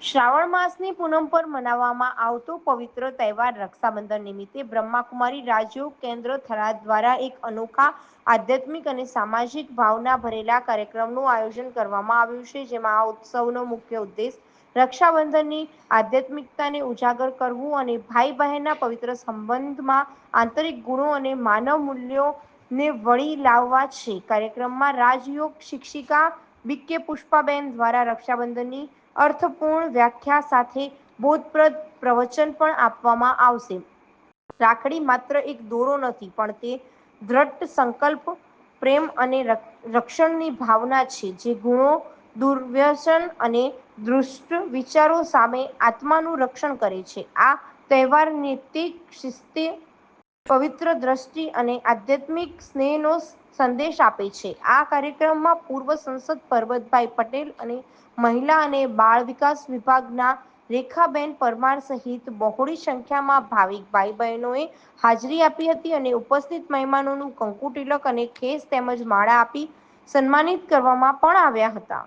શ્રાવણ માસની પૂનમ પર મનાવવામાં આવતો પવિત્ર તહેવાર રક્ષાબંધન નિમિત્તે બ્રહ્માકુમારી રાજયોગ કેન્દ્ર, થરાદ દ્વારા એક અનોખા આધ્યાત્મિક અને સામાજિક ભાવના ભરેલા કાર્યક્રમનું આયોજન કરવામાં આવ્યું છે, જેમાં આ ઉત્સવનો મુખ્ય ઉદ્દેશ રક્ષાબંધનની આધ્યાત્મિકતાને ઉજાગર કરવું અને ભાઈ બહેનના પવિત્ર સંબંધમાં આંતરિક ગુણો અને માનવ મૂલ્યોને વળી લાવવા છે. કાર્યક્રમમાં રાજયોગ શિક્ષિકા બી. કે. પુષ્પાબેન દ્વારા રક્ષાબંધનની અર્થપૂર્ણ વ્યાખ્યા સાથે બોધપ્રદ પ્રવચન પણ આપવામાં આવશે. રાખડી માત્ર એક દોરો નથી, પણ તે દ્રઢ સંકલ્પ, પ્રેમ અને રક્ષણની ભાવના છે, જે ગુણો, દુર્વ્યસન અને દુષ્ટ વિચારો સામે આત્માનું રક્ષણ કરે છે. આ તહેવાર નૈતિક શિસ્તે પવિત્ર દ્રષ્ટિ અને આધ્યાત્મિક સ્નેહનો સંદેશ આપે છે. આ કાર્યક્રમમાં પૂર્વ સંસદ પરબતભાઈ પટેલ અને મહિલા અને બાળ વિકાસ વિભાગના રેખાબેન પરમાર સહિત બહોળી સંખ્યામાં ભાવિક ભાઈ બહેનોએ હાજરી આપી હતી અને ઉપસ્થિત મહેમાનોનું કંકુ તિલક અને ખેસ તેમજ માળા આપી સન્માનિત કરવામાં પણ આવ્યા હતા.